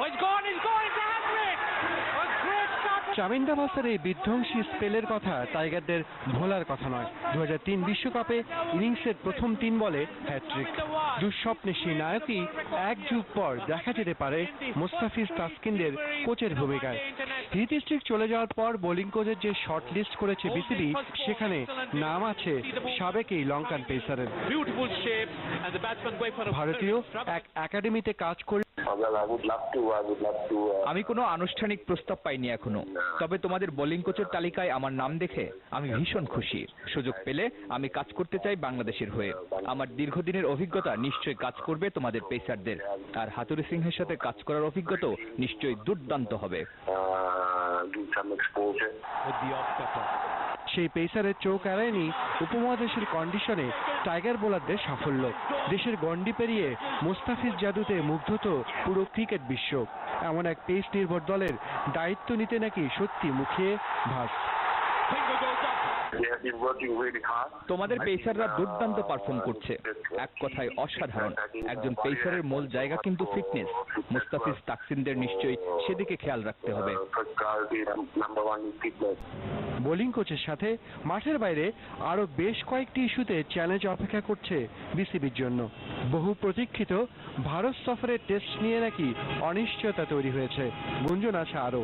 Oh, he's gone, he's gone, it's a hat-trick! A great start চামিন্দাবাসের এই বিধ্বংসী স্পেলের কথা টাইগারদের ভোলার কথা নয়। দু বিশ্বকাপে ইনিংসের প্রথম তিন বলে হ্যাট্রিক দুঃস্বপ্নে সেই নায়কই এক যুগ পর দেখা যেতে পারে মোস্তাফিজ তাসকিনদের কোচের ভূমিকায়। হিটিস্ট্রিক চলে যাওয়ার পর বোলিং কোচের যে শর্ট লিস্ট করেছে বিসিবি সেখানে নাম আছে সাবেক এই লঙ্কান পেসারের। ভারতীয় এক একাডেমিতে কাজ করে Well, I would love to. I would love to. Uh, আমি কোনো আনুষ্ঠানিক প্রস্তাব পাইনি এখনও। তবে তোমাদের বোলিং কোচের তালিকায় আমার নাম দেখে আমি ভীষণ খুশি। সুযোগ পেলে আমি কাজ করতে চাই বাংলাদেশের হয়ে। আমার দীর্ঘদিনের অভিজ্ঞতা নিশ্চয়ই কাজ করবে তোমাদের পেসারদের। আর হাতুরি সিংহের সাথে কাজ করার অভিজ্ঞতাও নিশ্চয়ই দুর্দান্ত হবে। সেই পেসারের চোখ এড়ায়নি উপমহাদেশের কন্ডিশনে টাইগার বোলারদের সাফল্য। দেশের গন্ডি পেরিয়ে মোস্তাফিজ জাদুতে মুগ্ধ তো পুরো ক্রিকেট বিশ্ব। এমন এক পেস নির্ভর দলের দায়িত্ব নিতে নাকি সত্যি মুখে ভাস। তোমাদের পেসাররা দুর্দান্ত পারফর্ম করছে। এক কথায় অসাধারণ। একজন পেসারের মূল জায়গা কিন্তু ফিটনেস মুস্তাফিজ তাকসিনদের নিশ্চয়ই সেদিকে খেয়াল রাখতে হবে। Uh. বোলিং কোচের সাথে মাঠের বাইরে আরও বেশ কয়েকটি ইস্যুতে চ্যালেঞ্জ অপেক্ষা করছে বিসিবির জন্য। বহু প্রতীক্ষিত ভারত সফরের টেস্ট নিয়ে নাকি অনিশ্চয়তা তৈরি হয়েছে। গুঞ্জন আছে আরও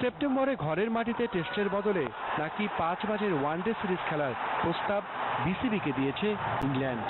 সেপ্টেম্বরে ঘরের মাটিতে টেস্টের বদলে নাকি পাঁচ ম্যাচের ওয়ানডে সিরিজ খেলার প্রস্তাব বিসিবিকে দিয়েছে ইংল্যান্ড।